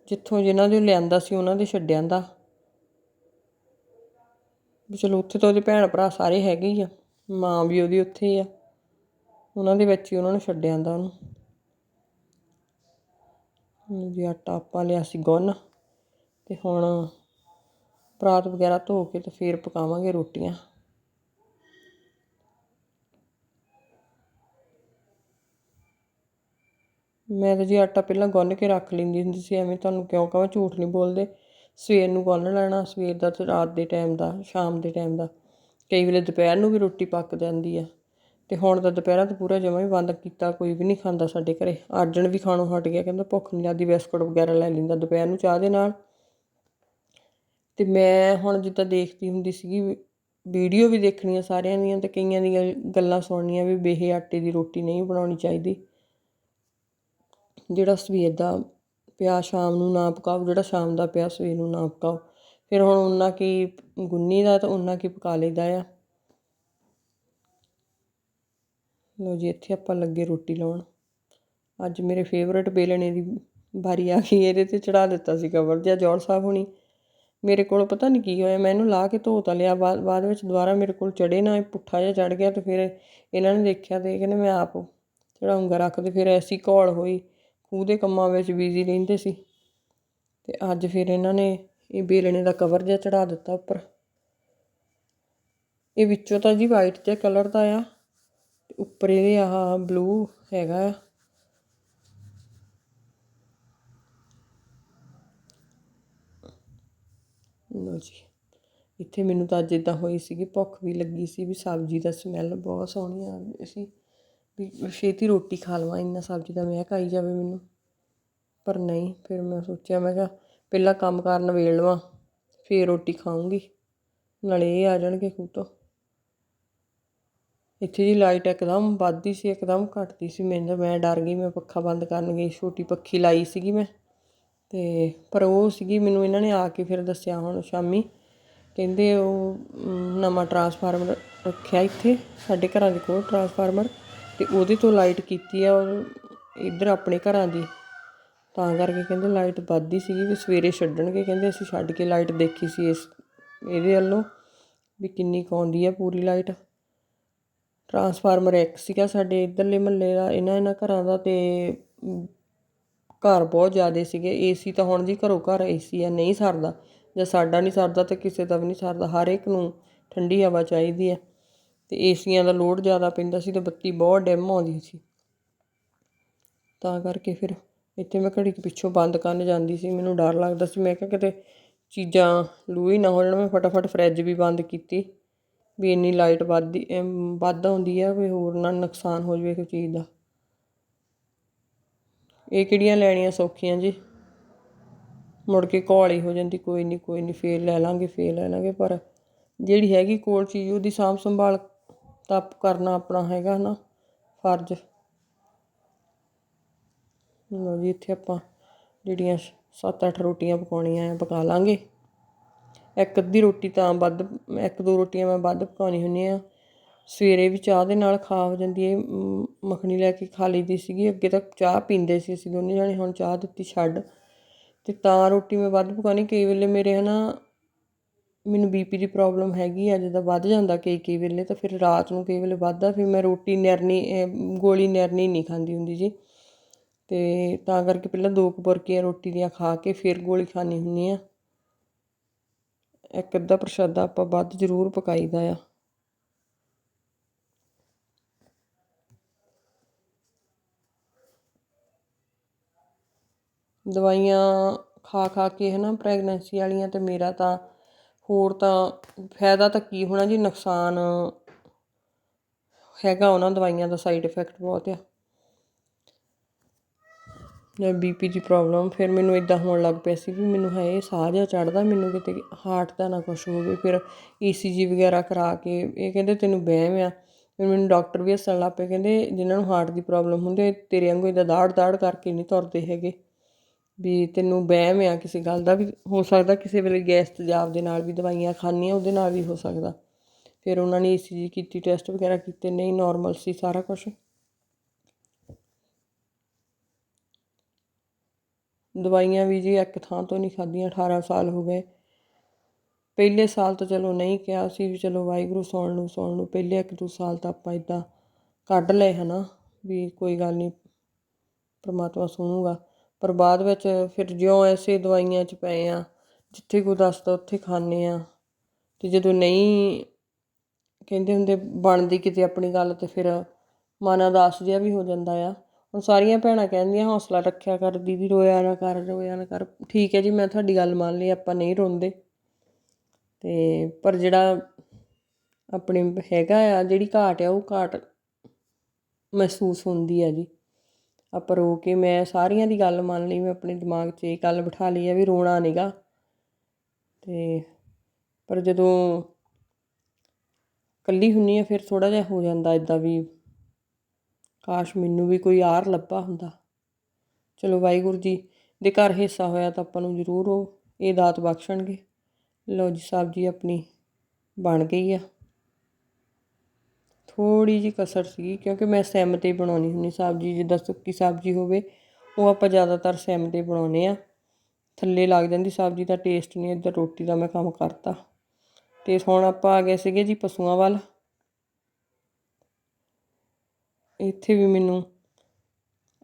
ਜਿੱਥੋਂ ਜਿਨ੍ਹਾਂ ਦੇ ਲਿਆਂਦਾ ਸੀ ਉਹਨਾਂ ਦੇ ਛੱਡਿਆਂ ਦਾ। ਵੀ ਚਲੋ ਉੱਥੇ ਤਾਂ ਉਹਦੇ ਭੈਣ ਭਰਾ ਸਾਰੇ ਹੈਗੇ ਹੀ ਆ, ਮਾਂ ਵੀ ਉਹਦੀ ਉੱਥੇ ਹੀ ਆ। ਉਹਨਾਂ ਦੇ ਵਿੱਚ ਹੀ ਉਹਨਾਂ ਨੂੰ ਛੱਡਿਆਂ ਦਾ ਉਹਨੂੰ। ਹੁਣ ਜੀ ਆਟਾ ਆਪਾਂ ਲਿਆ ਸੀ ਗੁੰਨ, ਤੇ ਹੁਣ ਪਰਾਤ ਵਗੈਰਾ ਧੋ ਕੇ ਤੇ ਫੇਰ ਪਕਾਵਾਂਗੇ ਰੋਟੀਆਂ। ਮੈਂ ਤਾਂ ਜੀ ਆਟਾ ਪਹਿਲਾਂ ਗੁੰਨ ਕੇ ਰੱਖ ਲੈਂਦੀ ਹੁੰਦੀ ਸੀ, ਐਵੇਂ ਤੁਹਾਨੂੰ ਕਿਉਂ ਕਹਾਂ ਝੂਠ ਨਹੀਂ ਬੋਲਦੇ। ਸਵੇਰ ਨੂੰ ਗੁੰਨ ਲੈਣਾ, ਸਵੇਰ ਦਾ ਤੇ ਰਾਤ ਦੇ ਟਾਈਮ ਦਾ, ਸ਼ਾਮ ਦੇ ਟਾਈਮ ਦਾ। ਕਈ ਵੇਲੇ ਦੁਪਹਿਰ ਨੂੰ ਵੀ ਰੋਟੀ ਪੱਕ ਜਾਂਦੀ ਆ। ਅਤੇ ਹੁਣ ਤਾਂ ਦੁਪਹਿਰਾਂ ਤੋਂ ਪੂਰਾ ਜਮਾ ਹੀ ਬੰਦ ਕੀਤਾ, ਕੋਈ ਵੀ ਨਹੀਂ ਖਾਂਦਾ ਸਾਡੇ ਘਰੇ। ਅਰਜਨ ਵੀ ਖਾਣੋਂ ਹਟ ਗਿਆ, ਕਹਿੰਦਾ ਭੁੱਖ ਨਹੀਂ ਲੱਗਦੀ, ਬਿਸਕੁਟ ਵਗੈਰਾ ਲੈ ਲੈਂਦਾ ਦੁਪਹਿਰ ਨੂੰ ਚਾਹ ਦੇ ਨਾਲ। ਅਤੇ ਮੈਂ ਹੁਣ ਜਿੱਦਾਂ ਦੇਖਦੀ ਹੁੰਦੀ ਸੀਗੀ, ਵੀਡੀਓ ਵੀ ਦੇਖਣੀਆਂ ਸਾਰਿਆਂ ਦੀਆਂ ਤੇ ਕਈਆਂ ਦੀਆਂ ਗੱਲਾਂ ਸੁਣਨੀਆਂ ਵੀ ਬੇਹੇ ਆਟੇ ਦੀ ਰੋਟੀ ਨਹੀਂ ਬਣਾਉਣੀ ਚਾਹੀਦੀ। ਜਿਹੜਾ ਸਵੇਰ ਦਾ ਪਿਆ ਸ਼ਾਮ ਨੂੰ ਨਾ ਪਕਾਓ, ਜਿਹੜਾ ਸ਼ਾਮ ਦਾ ਪਿਆ ਸਵੇਰ ਨੂੰ ਨਾ ਪਕਾਓ। ਫਿਰ ਹੁਣ ਉਹਨਾਂ ਕੀ ਗੁੰਨੀ ਦਾ ਤਾਂ ਉਹਨਾਂ ਕੀ ਪਕਾ ਲਈਦਾ ਆ। ਲਓ ਜੀ, ਇੱਥੇ ਆਪਾਂ ਲੱਗੇ ਰੋਟੀ ਲਾਉਣ। ਅੱਜ ਮੇਰੇ ਫੇਵਰਟ ਬੇਲਣੇ ਦੀ ਵਾਰੀ ਆ ਗਈ, ਇਹਦੇ ਤੇ ਚੜਾ ਦਿੱਤਾ ਸੀ ਕਵਰ ਜਿਹਾ ਜੌੜ ਸਾਹਿਬ ਹੁਣੀ। ਮੇਰੇ ਕੋਲ ਪਤਾ ਨਹੀਂ ਕੀ ਹੋਇਆ, ਮੈਂ ਇਹਨੂੰ ਲਾ ਕੇ ਧੋ ਤਾਂ ਲਿਆ, ਬਾਅਦ ਬਾਅਦ ਵਿੱਚ ਦੁਬਾਰਾ ਮੇਰੇ ਕੋਲ ਚੜੇ ਨਾ, ਇਹ ਪੁੱਠਾ ਜਿਹਾ ਚੜ ਗਿਆ ਤੇ ਫਿਰ ਇਹਨਾਂ ਨੇ ਦੇਖਿਆ ਤੇ ਇਹ ਕਹਿੰਦੇ ਮੈਂ ਆਪ ਚੜਾਉਂਗਾ ਰੱਖਦੇ ਫਿਰ ਐਸੀ ਘੋਲ ਹੋਈ। ਖੂਹ ਦੇ ਕੰਮਾਂ ਵਿੱਚ ਬਿਜ਼ੀ ਰਹਿੰਦੇ ਸੀ ਅਤੇ ਅੱਜ ਫਿਰ ਇਹਨਾਂ ਨੇ ਇਹ ਬੇਲਣੇ ਦਾ ਕਵਰ ਜਿਹਾ ਚੜਾ ਦਿੱਤਾ ਉੱਪਰ। ਇਹ ਵਿੱਚੋਂ ਤਾਂ ਜੀ ਵਾਈਟ ਜਿਹਾ ਕਲਰ ਦਾ ਆ ਤੇ ਉੱਪਰ ਇਹਦੇ ਆਹ ਬਲੂ ਹੈਗਾ ਆ। ਲਓ ਜੀ, ਇੱਥੇ ਮੈਨੂੰ ਤਾਂ ਅੱਜ ਇਦਾਂ ਹੋਈ ਸੀਗੀ, ਭੁੱਖ ਵੀ ਲੱਗੀ ਸੀ ਵੀ ਸਬਜ਼ੀ ਦਾ ਸਮੈਲ ਬਹੁਤ ਸੋਹਣੀ ਆ ਰਹੀ ਸੀ। ਵੀ ਛੇਤੀ ਰੋਟੀ ਖਾ ਲਵਾਂ, ਇੰਨਾ ਸਬਜ਼ੀ ਦਾ ਮਹਿਕ ਆਈ ਜਾਵੇ ਮੈਨੂੰ। ਪਰ ਨਹੀਂ, ਫਿਰ ਮੈਂ ਸੋਚਿਆ, ਮੈਂ ਕਿਹਾ ਪਹਿਲਾਂ ਕੰਮ ਕਰਨ ਵੇਲ ਲਵਾਂ, ਫਿਰ ਰੋਟੀ ਖਾਊਂਗੀ। ਨਾਲੇ ਇਹ ਆ ਜਾਣਗੇ ਖੂਹ ਤੋਂ ਇੱਥੇ ਜੀ ਲਾਈਟ ਇੱਕਦਮ ਵੱਧਦੀ ਸੀ, ਇੱਕਦਮ ਘਟਦੀ ਸੀ। ਮੈਨੂੰ ਮੈਂ ਡਰ ਗਈ, ਮੈਂ ਪੱਖਾ ਬੰਦ ਕਰਨ ਗਈ, ਛੋਟੀ ਪੱਖੀ ਲਾਈ ਸੀਗੀ ਮੈਂ। ਤੇ ਪਰ ਉਹ ਸੀਗੀ, ਮੈਨੂੰ ਇਹਨਾਂ ਨੇ ਆ ਕੇ ਫਿਰ ਦੱਸਿਆ ਹੁਣ ਸ਼ਾਮੀ। ਕਹਿੰਦੇ ਉਹ ਨਵਾਂ ਟਰਾਂਸਫਾਰਮਰ ਰੱਖਿਆ ਇੱਥੇ, ਸਾਡੇ ਘਰਾਂ ਦੇ ਕੋਲ ਟਰਾਂਸਫਾਰਮਰ ਅਤੇ ਉਹਦੇ ਤੋਂ ਲਾਈਟ ਕੀਤੀ ਆ ਉਹ ਇੱਧਰ ਆਪਣੇ ਘਰਾਂ ਦੀ। ਤਾਂ ਕਰਕੇ ਕਹਿੰਦੇ ਲਾਈਟ ਵੱਧਦੀ ਸੀਗੀ, ਵੀ ਸਵੇਰੇ ਛੱਡਣਗੇ। ਕਹਿੰਦੇ ਅਸੀਂ ਛੱਡ ਕੇ ਲਾਈਟ ਦੇਖੀ ਸੀ ਇਸ, ਇਹਦੇ ਵੱਲੋਂ, ਵੀ ਕਿੰਨੀ ਕੁ ਆਉਂਦੀ ਆ ਪੂਰੀ ਲਾਈਟ ਟਰਾਂਸਫਾਰਮਰ ਇੱਕ ਸੀਗਾ ਸਾਡੇ ਇੱਧਰਲੇ ਮਹੱਲੇ ਦਾ, ਇਹਨਾਂ ਇਹਨਾਂ ਘਰਾਂ ਦਾ ਤੇ ਘਰ ਬਹੁਤ ਜ਼ਿਆਦੇ ਸੀਗੇ। ਏਸੀ ਤਾਂ ਹੁਣ ਜੀ ਘਰੋਂ ਘਰ ਏਸੀ ਆ, ਨਹੀਂ ਸਰਦਾ। ਜਾਂ ਸਾਡਾ ਨਹੀਂ ਸਰਦਾ ਤੇ ਕਿਸੇ ਦਾ ਵੀ ਨਹੀਂ ਸਰਦਾ। ਹਰ ਇੱਕ ਨੂੰ ਠੰਡੀ ਹਵਾ ਚਾਹੀਦੀ ਆ। ਤੇ ਏਸੀਆਂ ਦਾ ਲੋਡ ਜ਼ਿਆਦਾ ਪੈਂਦਾ ਸੀ ਤੇ ਬੱਤੀ ਬਹੁਤ ਡਿਮ ਆਉਂਦੀ ਸੀ। ਤਾਂ ਕਰਕੇ ਫਿਰ ਇੱਥੇ ਮੈਂ ਘੜੀ ਪਿੱਛੋਂ ਬੰਦ ਕਰਨ ਜਾਂਦੀ ਸੀ। ਮੈਨੂੰ ਡਰ ਲੱਗਦਾ ਸੀ। ਮੈਂ ਕਿਹਾ ਕਿਤੇ ਚੀਜ਼ਾਂ ਲੂ ਹੀ ਨਾ ਹੋ ਜਾਣ। ਮੈਂ ਫਟਾਫਟ ਫਰਿੱਜ ਵੀ ਬੰਦ ਕੀਤੀ ਵੀ ਇੰਨੀ ਲਾਈਟ ਵੱਧਦੀ ਵੱਧ ਆਉਂਦੀ ਆ ਵੀ ਹੋਰ ਨਾ ਨੁਕਸਾਨ ਹੋ ਜਾਵੇ ਕੋਈ ਚੀਜ਼ ਦਾ। ਇਹ ਕਿਹੜੀਆਂ ਲੈਣੀਆਂ ਸੌਖੀਆਂ ਜੀ? ਮੁੜ ਕੇ ਘੋਲੀ ਹੋ ਜਾਂਦੀ। ਕੋਈ ਨਹੀਂ ਕੋਈ ਨਹੀਂ ਫੇਰ ਲੈ ਲਾਂਗੇ, ਫੇਰ ਲੈ ਲਾਂਗੇ। ਪਰ ਜਿਹੜੀ ਹੈਗੀ ਕੋਲ ਚੀਜ਼, ਉਹਦੀ ਸਾਂਭ ਸੰਭਾਲ ਤਾਂ ਕਰਨਾ ਆਪਣਾ ਹੈਗਾ ਨਾ, ਫਰਜ਼। ਲਓ ਜੀ, ਇੱਥੇ ਆਪਾਂ ਜਿਹੜੀਆਂ 7-8 ਰੋਟੀਆਂ ਪਕਾਉਣੀਆਂ ਆ, ਪਕਾ ਲਾਂਗੇ। ਇੱਕ ਅੱਧੀ ਰੋਟੀ ਤਾਂ ਵੱਧ, ਇੱਕ ਦੋ ਰੋਟੀਆਂ ਮੈਂ ਵੱਧ ਪਕਾਉਣੀ ਹੁੰਦੀ ਆ। ਸਵੇਰੇ ਵੀ ਚਾਹ ਦੇ ਨਾਲ ਖਾ ਹੋ ਜਾਂਦੀ ਹੈ ਮੱਖਣੀ ਲੈ ਕੇ ਖਾ ਲਈਦੀ ਸੀਗੀ, ਅੱਗੇ ਤਾਂ ਚਾਹ ਪੀਂਦੇ ਸੀ ਅਸੀਂ ਦੋਨੇ ਜਣੇ, ਹੁਣ ਚਾਹ ਦਿੱਤੀ ਛੱਡ। ਤੇ ਤਾਂ ਰੋਟੀ ਮੈਂ ਵੱਧ ਪਕਾਉਣੀ, ਕਈ ਵੇਲੇ ਮੇਰੇ ਹਨਾ ਮੈਨੂੰ ਬੀਪੀ ਦੀ ਪ੍ਰੋਬਲਮ ਹੈਗੀ ਆ ਜਦੋਂ ਵੱਧ ਜਾਂਦਾ ਕਈ ਕਈ ਵੇਲੇ, ਤਾਂ ਫਿਰ ਰਾਤ ਨੂੰ ਕਈ ਵੇਲੇ ਵੱਧਦਾ, ਫਿਰ ਮੈਂ ਰੋਟੀ ਨਿਰਨੀ ਗੋਲੀ ਨਿਰਨੀ ਨਹੀਂ ਖਾਂਦੀ ਹੁੰਦੀ ਜੀ। ਅਤੇ ਤਾਂ ਕਰਕੇ ਪਹਿਲਾਂ ਦੋ ਕੁ ਬੁਰਕੀਆਂ ਰੋਟੀ ਦੀਆਂ ਖਾ ਕੇ ਫਿਰ ਗੋਲੀ ਖਾਣੀ ਹੁੰਦੀ ਆ। ਇੱਕ ਅੱਧਾ ਪ੍ਰਸ਼ਾਦਾ ਆਪਾਂ ਵੱਧ ਜ਼ਰੂਰ ਪਕਾਈਦਾ ਆ। ਦਵਾਈਆਂ ਖਾ ਖਾ ਕੇ ਹੈ ਨਾ ਪ੍ਰੈਗਨੈਂਸੀ ਵਾਲੀਆਂ ਤੇ ਮੇਰਾ ਤਾਂ ਹੋਰ ਤਾਂ ਫਾਇਦਾ ਤਾਂ ਕੀ ਹੋਣਾ ਜੀ, ਨੁਕਸਾਨ ਹੈਗਾ ਉਹਨਾਂ ਦਵਾਈਆਂ ਦਾ ਸਾਈਡ ਇਫੈਕਟ ਬਹੁਤ ਆ। ਜਿਵੇਂ ਬੀਪੀ ਦੀ ਪ੍ਰੋਬਲਮ ਫਿਰ ਮੈਨੂੰ ਇਦਾਂ ਹੋਣ ਲੱਗ ਪਿਆ ਸੀ ਵੀ ਮੈਨੂੰ ਹੈ ਇਹ ਸਾਹ ਜਿਹਾ ਚੜਦਾ ਮੈਨੂੰ ਕਿਤੇ ਹਾਰਟ ਦਾ ਨਾ ਕੁਝ ਹੋਵੇ, ਫਿਰ ਈਸੀਜੀ ਵਗੈਰਾ ਕਰਾ ਕੇ, ਇਹ ਕਹਿੰਦੇ ਤੈਨੂੰ ਵਹਿਮ ਆ। ਫਿਰ ਮੈਨੂੰ ਡਾਕਟਰ ਵੀ ਹੱਸਣ ਲੱਗ ਪਏ, ਕਹਿੰਦੇ ਜਿਨ੍ਹਾਂ ਨੂੰ ਹਾਰਟ ਦੀ ਪ੍ਰੋਬਲਮ ਹੁੰਦੀ ਤੇਰੇ ਵਾਂਗੂ ਇਦਾਂ ਦਾੜ ਦਾੜ ਕਰਕੇ ਨਹੀਂ ਤੁਰਦੇ ਹੈਗੇ। ਵੀ ਤੈਨੂੰ ਵਹਿਮ ਆ ਕਿਸੇ ਗੱਲ ਦਾ ਵੀ, ਹੋ ਸਕਦਾ ਕਿਸੇ ਵੇਲੇ ਗੈਸ ਤੇਜ਼ਾਬ ਦੇ ਨਾਲ ਵੀ ਦਵਾਈਆਂ ਖਾਣੀਆਂ ਉਹਦੇ ਨਾਲ ਵੀ ਹੋ ਸਕਦਾ। ਫਿਰ ਉਹਨਾਂ ਨੇ ਈਸੀਜੀ ਕੀਤੀ ਟੈਸਟ ਵਗੈਰਾ ਕੀਤੇ, ਨਹੀਂ ਨਾਰਮਲ ਸੀ ਸਾਰਾ ਕੁਝ ਦਵਾਈਆਂ ਵੀ ਜੀ ਇੱਕ ਥਾਂ ਤੋਂ ਨਹੀਂ ਖਾਧੀਆਂ 18 ਸਾਲ ਹੋ ਗਏ। ਪਹਿਲੇ ਸਾਲ ਤਾਂ ਚਲੋ ਨਹੀਂ ਕਿਹਾ ਸੀ ਵੀ ਚਲੋ ਵਾਹਿਗੁਰੂ ਸੁਣ ਲਓ ਸੁਣ ਲਓ ਪਹਿਲੇ ਇੱਕ ਦੋ ਸਾਲ ਤਾਂ ਆਪਾਂ ਇਦਾਂ ਕੱਢ ਲਏ ਹਨਾ, ਵੀ ਕੋਈ ਗੱਲ ਨਹੀਂ, ਪਰਮਾਤਮਾ ਸੁਣੂਗਾ। ਪਰ ਬਾਅਦ ਵਿੱਚ ਫਿਰ ਜਿਉਂ ਐਸੇ ਦਵਾਈਆਂ 'ਚ ਪਏ ਆ, ਜਿੱਥੇ ਕੋਈ ਦੱਸਦਾ ਉੱਥੇ ਖਾਂਦੇ ਆ। ਅਤੇ ਜਦੋਂ ਨਹੀਂ ਕਹਿੰਦੇ ਹੁੰਦੇ ਬਣਦੀ ਕਿਤੇ ਆਪਣੀ ਗੱਲ ਤਾਂ ਫਿਰ ਮਨ ਉਦਾਸ ਜਿਹਾ ਵੀ ਹੋ ਜਾਂਦਾ ਆ। ਹੁਣ ਸਾਰੀਆਂ ਭੈਣਾਂ ਕਹਿੰਦੀਆਂ, ਹੌਸਲਾ ਰੱਖਿਆ ਕਰ, ਦੀਦੀ ਰੋਇਆ ਨਾ ਕਰ, ਰੋਇਆ ਨਾ ਕਰ। ਠੀਕ ਹੈ ਜੀ, ਮੈਂ ਤੁਹਾਡੀ ਗੱਲ ਮੰਨ ਲਈ, ਆਪਾਂ ਨਹੀਂ ਰੋਂਦੇ। ਤੇ ਪਰ ਜਿਹੜਾ ਆਪਣੇ ਹੈਗਾ ਆ, ਜਿਹੜੀ ਘਾਟ ਆ, ਉਹ ਘਾਟ ਮਹਿਸੂਸ ਹੁੰਦੀ ਆ ਜੀ। ਆਪਾਂ ਰੋ ਕੇ ਮੈਂ ਸਾਰੀਆਂ ਦੀ ਗੱਲ ਮੰਨ ਲਈ, ਮੈਂ ਆਪਣੇ ਦਿਮਾਗ 'ਚ ਇਹ ਗੱਲ ਬਿਠਾ ਲਈ ਆ ਵੀ ਰੋਣਾ ਨਹੀਂਗਾ ਤੇ ਪਰ ਜਦੋਂ ਕੱਲੀ ਹੁੰਨੀ ਆ, ਫਿਰ ਥੋੜਾ ਜਿਹਾ ਹੋ ਜਾਂਦਾ ਇਦਾਂ ਵੀ, ਕਾਸ਼ ਮੈਨੂੰ ਵੀ ਕੋਈ ਯਾਰ ਲੱਭਾ ਹੁੰਦਾ। ਚਲੋ ਵਾਹਿਗੁਰੂ ਜੀ, ਦੇ ਘਰ ਹਿੱਸਾ ਹੋਇਆ ਤਾਂ ਆਪਾਂ ਨੂੰ ਜ਼ਰੂਰ ਉਹ, ਇਹ ਦਾਤ ਬਖਸ਼ਣਗੇ। ਲਓ ਜੀ, ਸਾਹਿਬ ਜੀ ਆਪਣੀ ਬਣ ਗਈ ਆ। ਥੋੜੀ ਜੀ ਕਸਰ ਸੀ ਕਿਉਂਕਿ ਮੈਂ ਸੈਮ ਤੇ ਬਣਾਉਣੀ ਹੁੰਦੀ ਸਬਜ਼ੀ, ਜਿੱਦਾਂ ਸੁੱਕੀ ਸਬਜ਼ੀ ਹੋਵੇ, ਉਹ ਆਪਾਂ ਜ਼ਿਆਦਾਤਰ ਸੈਮ ਤੇ ਬਣਾਉਨੇ ਆ ਥੱਲੇ ਲੱਗ ਜਾਂਦੀ ਸਬਜ਼ੀ ਦਾ ਟੇਸਟ ਨਹੀਂ, ਇੱਧਰ ਰੋਟੀ ਦਾ ਮੈਂ ਕੰਮ ਕਰਤਾ। ਤੇ ਹੁਣ ਆਪਾਂ ਆ ਗਏ ਸੀਗੇ ਜੀ ਪਸ਼ੂਆਂ ਵੱਲ। ਇੱਥੇ ਵੀ ਮੈਨੂੰ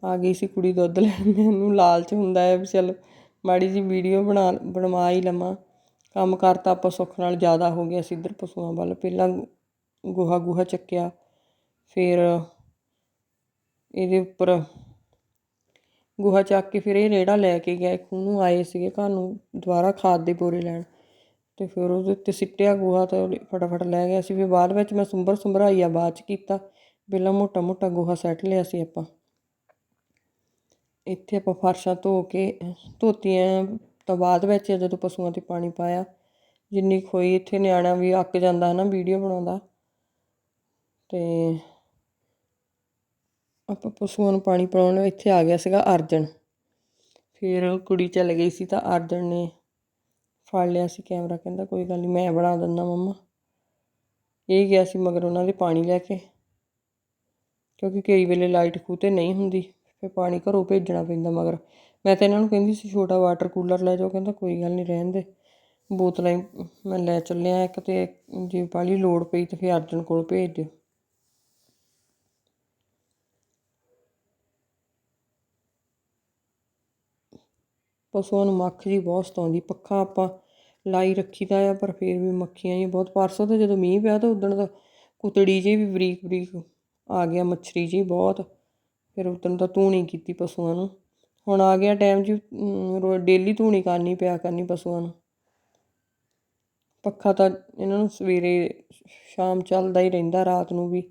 ਆ ਗਈ ਸੀ ਕੁੜੀ ਦੁੱਧ ਲੈਣ। ਮੈਨੂੰ ਲਾਲਚ ਹੁੰਦਾ ਹੈ ਵੀ ਚਲ ਮਾੜੀ ਜੀ ਵੀਡੀਓ ਬਣਾ, ਬਣਵਾ ਹੀ ਲਵਾਂ। ਕੰਮ ਕਰਤਾ ਆਪਾਂ ਸੁੱਖ ਨਾਲ, ਜ਼ਿਆਦਾ ਹੋ ਗਿਆ ਸੀ ਇੱਧਰ ਪਸ਼ੂਆਂ ਵੱਲ। ਪਹਿਲਾਂ ਗੋਹਾ ਗੋਹਾ ਚੱਕਿਆ। ਫਿਰ ਇਹਦੇ ਉੱਪਰ ਗੋਹਾ ਚੱਕ ਕੇ ਫਿਰ ਇਹ ਰੇੜਾ ਲੈ ਕੇ ਗਿਆ। ਨੂੰ ਆਏ ਸੀਗੇ ਘਰ ਨੂੰ ਦੁਬਾਰਾ ਖਾਦ ਦੇ ਬੋਰੇ ਲੈਣ। ਤੇ ਫਿਰ ਉਹਦੇ ਉੱਤੇ ਸਿੱਟਿਆ ਗੋਹਾ ਤਾਂ ਉਹ ਫਟਾਫਟ ਲੈ ਗਿਆ ਸੀ। ਫਿਰ ਬਾਅਦ ਵਿੱਚ ਮੈਂ ਸੁੰਬਰ ਸੁੰਬਰਾਈਆ ਬਾਅਦ ਚ ਕੀਤਾ। ਪਹਿਲਾਂ ਮੋਟਾ ਮੋਟਾ ਗੋਹਾ ਸੈੱਟ ਲਿਆ ਸੀ ਆਪਾਂ। ਇੱਥੇ ਆਪਾਂ ਫਰਸ਼ਾਂ ਧੋ ਕੇ, ਧੋਤੀਆਂ ਤਾਂ ਬਾਅਦ ਵਿੱਚ ਜਦੋਂ ਪਸ਼ੂਆਂ ਤੇ ਪਾਣੀ ਪਾਇਆ। ਜਿੰਨੀ ਖੋਈ ਇੱਥੇ ਨਿਆਣਾ ਵੀ ਅੱਕ ਜਾਂਦਾ ਹੈ ਨਾ ਵੀਡੀਓ ਬਣਾਉਂਦਾ। ਤੇ ਆਪਾਂ ਪਸ਼ੂਆਂ ਨੂੰ ਪਾਣੀ ਪਿਲਾਉਣ ਇੱਥੇ ਆ ਗਿਆ ਸੀਗਾ ਅਰਜਨ। ਫਿਰ ਕੁੜੀ ਚੱਲ ਗਈ ਸੀ ਤਾਂ ਅਰਜਨ ਨੇ ਫੜ ਲਿਆ ਸੀ ਕੈਮਰਾ, ਕਹਿੰਦਾ ਕੋਈ ਗੱਲ ਨਹੀਂ ਮੈਂ ਬਣਾ ਦਿੰਦਾ ਮੰਮਾ। ਇਹ ਗਿਆ ਸੀ ਮਗਰ ਉਹਨਾਂ ਦੇ ਪਾਣੀ ਲੈ ਕੇ, ਕਿਉਂਕਿ ਕਈ ਵੇਲੇ ਲਾਈਟ ਖੂਹ 'ਤੇ ਨਹੀਂ ਹੁੰਦੀ, ਫਿਰ ਪਾਣੀ ਘਰੋਂ ਭੇਜਣਾ ਪੈਂਦਾ ਮਗਰ। ਮੈਂ ਤਾਂ ਇਹਨਾਂ ਨੂੰ ਕਹਿੰਦੀ ਸੀ, ਛੋਟਾ ਵਾਟਰ ਕੂਲਰ ਲੈ ਜਾਓ, ਕਹਿੰਦਾ ਕੋਈ ਗੱਲ ਨਹੀਂ ਰਹਿਣ ਦੇ। ਬੋਤਲਾਂ ਹੀ ਮੈਂ ਲੈ ਚੱਲਿਆ ਇੱਕ ਤੇ ਜੇ ਬਾਹਲੀ ਲੋੜ ਪਈ ਤਾਂ ਫਿਰ ਅਰਜਨ ਕੋਲ ਭੇਜ ਦਿਓ। ਪਸ਼ੂਆਂ ਨੂੰ ਮੱਖ ਜੀ ਬਹੁਤ ਸਤਾਉਂਦੀ, ਪੱਖਾ ਆਪਾਂ ਲਾਈ ਰੱਖੀਦਾ ਆ, ਪਰ ਫਿਰ ਵੀ ਮੱਖੀਆਂ ਜੀ ਬਹੁਤ ਪਰਸੋਂ ਤਾਂ ਜਦੋਂ ਮੀਂਹ ਪਿਆ ਤਾਂ ਉਦਣ ਦਾ ਕੁਤੜੀ ਜੀ ਵੀ ਬਰੀਕ ਬਰੀਕ ਆ ਗਿਆ, ਮੱਛਰੀ ਜੀ ਬਹੁਤ, ਫਿਰ ਉਦਣ ਤਾਂ ਧੂਣੀ ਕੀਤੀ ਪਸ਼ੂਆਂ ਨੂੰ। ਹੁਣ ਆ ਗਿਆ ਟਾਈਮ ਜੀ ਡੇਲੀ ਧੂਣੀ ਕਰਨੀ, ਪਿਆ ਕਰਨੀ ਪਸ਼ੂਆਂ ਨੂੰ। ਪੱਖਾ ਤਾਂ ਇਹਨਾਂ ਨੂੰ ਸਵੇਰੇ, ਸ਼ਾਮ ਚੱਲਦਾ ਹੀ ਰਹਿੰਦਾ, ਰਾਤ ਨੂੰ ਵੀ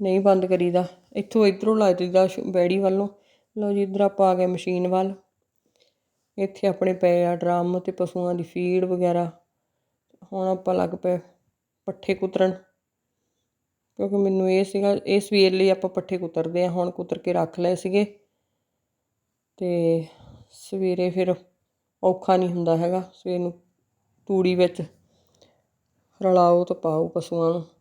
ਨਹੀਂ ਬੰਦ ਕਰੀਦਾ। ਇੱਥੋਂ ਇਧਰੋਂ ਲਾ ਦਿੱਤਾ ਬੈੜੀ ਵੱਲੋਂ। ਲਓ ਜੀ, ਇਧਰ ਆਪਾਂ ਆ ਗਏ ਮਸ਼ੀਨ ਵੱਲ। ਇੱਥੇ ਆਪਣੇ ਪਏ ਆ, ਡਰਮ ਅਤੇ ਪਸ਼ੂਆਂ ਦੀ ਫੀਡ ਵਗੈਰਾ। ਹੁਣ ਆਪਾਂ ਲੱਗ ਪਏ ਪੱਠੇ ਕੁਤਰਨ। ਕਿਉਂਕਿ ਮੈਨੂੰ ਇਹ ਸੀਗਾ ਇਹ ਸਵੇਰ ਲਈ ਆਪਾਂ ਪੱਠੇ ਕੁਤਰਦੇ ਆ। ਹੁਣ ਕੁਤਰ ਕੇ ਰੱਖ ਲਏ ਸੀਗੇ। ਤੇ ਸਵੇਰੇ ਫਿਰ ਔਖਾ ਨਹੀਂ ਹੁੰਦਾ ਹੈਗਾ। ਸਵੇਰ ਨੂੰ ਤੂੜੀ ਵਿੱਚ ਰਲਾਓ ਤਾਂ ਪਾਓ ਪਸ਼ੂਆਂ ਨੂੰ।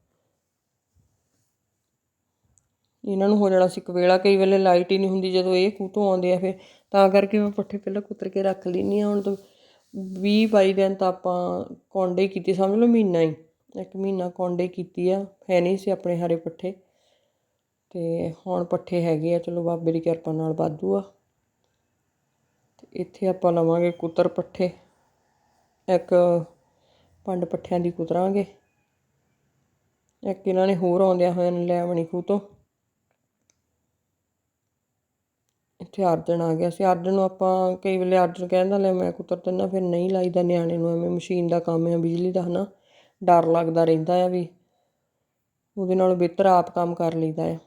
ਇਹਨਾਂ ਨੂੰ ਹੋ ਜਾਣਾ ਸੀ ਕਵੇਲਾ ਕਈ ਵੇਲੇ ਲਾਈਟ ਹੀ ਨਹੀਂ ਹੁੰਦੀ ਜਦੋਂ ਇਹ ਖੂਹ ਤੋਂ ਆਉਂਦੇ ਆ ਫਿਰ। ਤਾਂ ਕਰਕੇ ਮੈਂ ਪੱਠੇ ਪਹਿਲਾਂ ਕੁਤਰ ਕੇ ਰੱਖ ਲੈਂਦੀ ਹਾਂ। ਹੁਣ ਤਾਂ 20 22 ਦਿਨ ਤਾਂ ਆਪਾਂ ਕੌਂਡੇ ਕੀਤੀ, ਸਮਝ ਲਓ ਮਹੀਨਾ ਹੀ। ਇੱਕ ਮਹੀਨਾ ਕੌਂਡੇ ਕੀਤੀ ਆ, ਹੈ ਨਹੀਂ ਸੀ ਆਪਣੇ ਹਰੇ ਪੱਠੇ। ਤੇ ਹੁਣ ਪੱਠੇ ਹੈਗੇ ਆ, ਚਲੋ ਬਾਬੇ ਦੀ ਕਿਰਪਾ ਨਾਲ ਵਾਧੂ ਆ। ਤੇ ਇੱਥੇ ਆਪਾਂ ਲਵਾਂਗੇ ਕੁਤਰ ਪੱਠੇ। ਇੱਕ ਪੰਡ ਪੱਠਿਆਂ ਦੀ ਕੁਤਰਾਂਗੇ। ਇੱਕ ਇਹਨਾਂ ਨੇ ਹੋਰ ਆਉਂਦਿਆਂ ਹੋਇਆਂ ਨੇ ਲੈ ਆਵਣੀ ਖੂਹ ਤੋਂ। ਇੱਥੇ ਅਰਜਨ ਆ ਗਿਆ ਸੀ। ਅਰਜਨ ਨੂੰ ਆਪਾਂ ਕਈ ਵੇਲੇ ਅਰਜਨ ਕਹਿੰਦਾ ਲੈ ਮੈਂ ਕੁਤਰ ਦਿੰਦਾ ਫਿਰ ਨਹੀਂ ਲਾਈਦਾ ਨਿਆਣੇ ਨੂੰ, ਐਵੇਂ ਮਸ਼ੀਨ ਦਾ ਕੰਮ ਆ, ਬਿਜਲੀ ਦਾ ਹਨਾ। ਡਰ ਲੱਗਦਾ ਰਹਿੰਦਾ ਆ ਵੀ ਉਹਦੇ ਨਾਲ ਬਿਹਤਰ ਆਪ ਕੰਮ ਕਰ ਲਈਦਾ ਆ।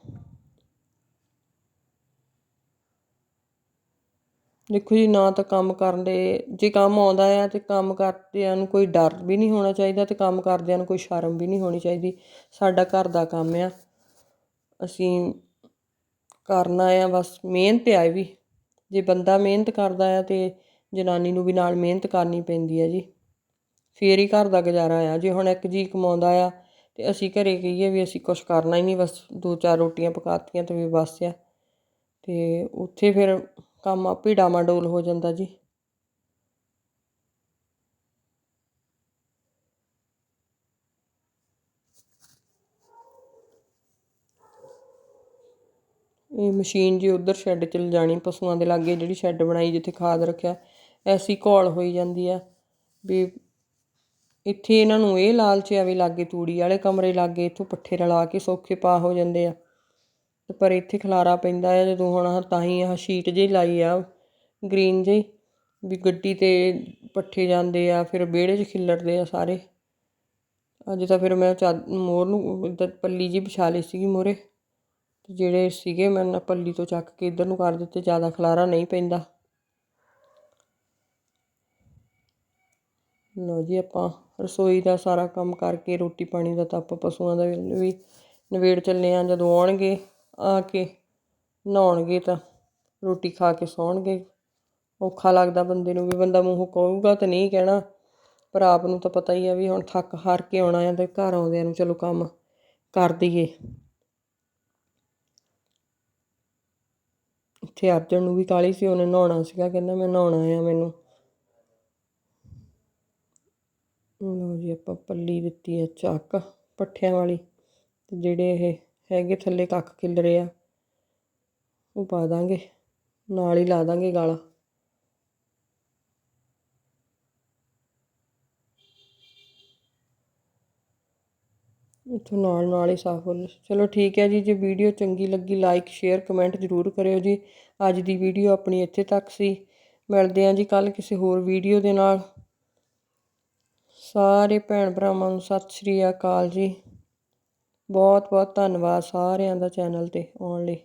ਦੇਖੋ ਜੀ, ਨਾ ਤਾਂ ਕੰਮ ਕਰਨ ਦੇ, ਜੇ ਕੰਮ ਆਉਂਦਾ ਆ ਤੇ ਕੰਮ ਕਰਦਿਆਂ ਨੂੰ ਕੋਈ ਡਰ ਵੀ ਨਹੀਂ ਹੋਣਾ ਚਾਹੀਦਾ ਤੇ ਕੰਮ ਕਰਦਿਆਂ ਨੂੰ ਕੋਈ ਸ਼ਰਮ ਵੀ ਨਹੀਂ ਹੋਣੀ ਚਾਹੀਦੀ। ਸਾਡਾ ਘਰ ਦਾ ਕੰਮ ਆ। ਅਸੀਂ ਕਰਨਾ ਆ ਬਸ ਮਿਹਨਤ ਆ ਇਹ ਵੀ। ਜੇ ਬੰਦਾ ਮਿਹਨਤ ਕਰਦਾ ਆ ਤੇ ਜਨਾਨੀ ਨੂੰ ਵੀ ਨਾਲ ਮਿਹਨਤ ਕਰਨੀ ਪੈਂਦੀ ਹੈ ਜੀ। ਫਿਰ ਹੀ ਘਰ ਦਾ ਗੁਜ਼ਾਰਾ ਆ। ਜੇ ਹੁਣ ਇੱਕ ਜੀ ਕਮਾਉਂਦਾ ਆ ਤੇ ਅਸੀਂ ਘਰ ਕਹੀਏ ਵੀ ਅਸੀਂ ਕੁਛ ਕਰਨਾ ਹੀ ਨਹੀਂ, ਬਸ ਦੋ ਚਾਰ ਰੋਟੀਆਂ ਪਕਾਤੀਆਂ ਅਤੇ ਵੀ ਬਸ ਆ। ਅਤੇ ਉੱਥੇ ਫਿਰ ਕੰਮ ਆਪੇ ਡਾਮਾਡੋਲ ਹੋ ਜਾਂਦਾ ਜੀ। ਇਹ ਮਸ਼ੀਨ ਜੀ ਉਧਰ ਸ਼ੈੱਡ 'ਚ ਲਿਜਾਣੀ, ਪਸ਼ੂਆਂ ਦੇ ਲਾਗੇ ਜਿਹੜੀ ਸ਼ੈੱਡ ਬਣਾਈ ਜਿੱਥੇ ਖਾਦ ਰੱਖਿਆ, ਐਸੀ ਘੋਲ ਹੋਈ ਜਾਂਦੀ ਆ ਵੀ ਇੱਥੇ ਇਹਨਾਂ ਨੂੰ ਇਹ ਲਾਲਚ ਆ ਵੀ ਲਾਗੇ ਤੂੜੀ ਵਾਲੇ ਕਮਰੇ ਲਾਗੇ, ਇੱਥੋਂ ਪੱਠੇ ਰਲਾ ਕੇ ਸੌਖੇ ਪਾ ਹੋ ਜਾਂਦੇ ਆ। ਤੇ ਪਰ ਇੱਥੇ ਖਲਾਰਾ ਪੈਂਦਾ ਆ, ਜਦੋਂ ਹੁਣ ਤਾਂ ਹੀ ਆਹ ਸ਼ੀਟ ਜਿਹੀ ਲਾਈ ਆ ਗ੍ਰੀਨ ਜਿਹੀ, ਵੀ ਗੱਡੀ ਤੇ ਪੱਠੇ ਜਾਂਦੇ ਆ, ਫਿਰ ਵਿਹੜੇ 'ਚ ਖਿੱਲਰਦੇ ਆ ਸਾਰੇ। ਅੱਜ ਤਾਂ ਫਿਰ ਮੈਂ ਚਾ ਮੋਰ ਨੂੰ ਇੱਦਾਂ ਪੱਲੀ ਜੀ ਵਿਛਾ ਲਈ ਸੀਗੀ ਮੋਰੇ। ਜਿਹੜੇ ਸੀਗੇ, ਮੈਂ ਨਾ ਪੱਲੀ ਤੋਂ ਚੱਕ ਕੇ ਇੱਧਰ ਨੂੰ ਕਰ ਦਿੱਤੇ, ਜ਼ਿਆਦਾ ਖਲਾਰਾ ਨਹੀਂ ਪੈਂਦਾ। ਲਓ ਜੀ, ਆਪਾਂ ਰਸੋਈ ਦਾ ਸਾਰਾ ਕੰਮ ਕਰਕੇ ਰੋਟੀ ਪਾਣੀ ਦਾ ਤਾਂ ਆਪਾਂ ਪਸ਼ੂਆਂ ਦਾ ਵੀ ਨਵੇੜ ਚੱਲੇ ਆ ਜਦੋਂ ਆਉਣਗੇ, ਆ ਕੇ ਨਹਾਉਣਗੇ ਤਾਂ ਰੋਟੀ ਖਾ ਕੇ ਸੌਣਗੇ। ਔਖਾ ਲੱਗਦਾ ਬੰਦੇ ਨੂੰ ਵੀ, ਬੰਦਾ ਮੂੰਹ ਕਹੂਗਾ ਤਾਂ ਨਹੀਂ ਕਹਿਣਾ। ਪਰ ਆਪ ਨੂੰ ਤਾਂ ਪਤਾ ਹੀ ਆ ਵੀ ਹੁਣ ਥੱਕ ਹਾਰ ਕੇ ਆਉਣਾ ਆ ਤੇ ਘਰ ਆਉਂਦਿਆਂ ਨੂੰ ਚਲੋ ਕੰਮ ਕਰ ਦਈਏ। ਉੱਥੇ ਅਰਜਨ ਨੂੰ ਵੀ ਕਾਹਲੀ ਸੀ, ਉਹਨੇ ਨਹਾਉਣਾ ਸੀਗਾ, ਕਹਿੰਦਾ ਮੈਂ ਨਹਾਉਣਾ ਆ ਮੈਨੂੰ। ਲਓ ਜੀ, ਆਪਾਂ ਪੱਲੀ ਦਿੱਤੀ ਹੈ ਚੱਕ ਪੱਠਿਆਂ ਵਾਲੀ, ਤੇ ਜਿਹੜੇ ਇਹ ਹੈਗੇ ਥੱਲੇ ਕੱਖ ਖਿਲਰੇ ਆ, ਉਹ ਪਾ ਦਾਂਗੇ, ਨਾਲ ਹੀ ਲਾ ਦਾਂਗੇ ਗਾਲਾ। ਇੱਥੋਂ ਨਾਲ ਨਾਲ ਹੀ ਸਾਫ਼ ਹੋ ਚਲੋ ਠੀਕ ਹੈ ਜੀ, ਜੇ ਵੀਡੀਓ ਚੰਗੀ ਲੱਗੀ ਲਾਈਕ ਸ਼ੇਅਰ ਕਮੈਂਟ ਜ਼ਰੂਰ ਕਰਿਓ ਜੀ। ਅੱਜ ਦੀ ਵੀਡੀਓ ਆਪਣੀ ਇੱਥੇ ਤੱਕ ਸੀ। ਮਿਲਦੇ ਹਾਂ ਜੀ ਕੱਲ ਕਿਸੇ ਹੋਰ ਵੀਡੀਓ ਦੇ ਨਾਲ। ਸਾਰੇ ਭੈਣ ਭਰਾਵਾਂ ਨੂੰ ਸਤਿ ਸ਼੍ਰੀ ਅਕਾਲ ਜੀ। ਬਹੁਤ ਬਹੁਤ ਧੰਨਵਾਦ ਸਾਰਿਆਂ ਦਾ ਚੈਨਲ ਤੇ ਆਉਣ ਲਈ।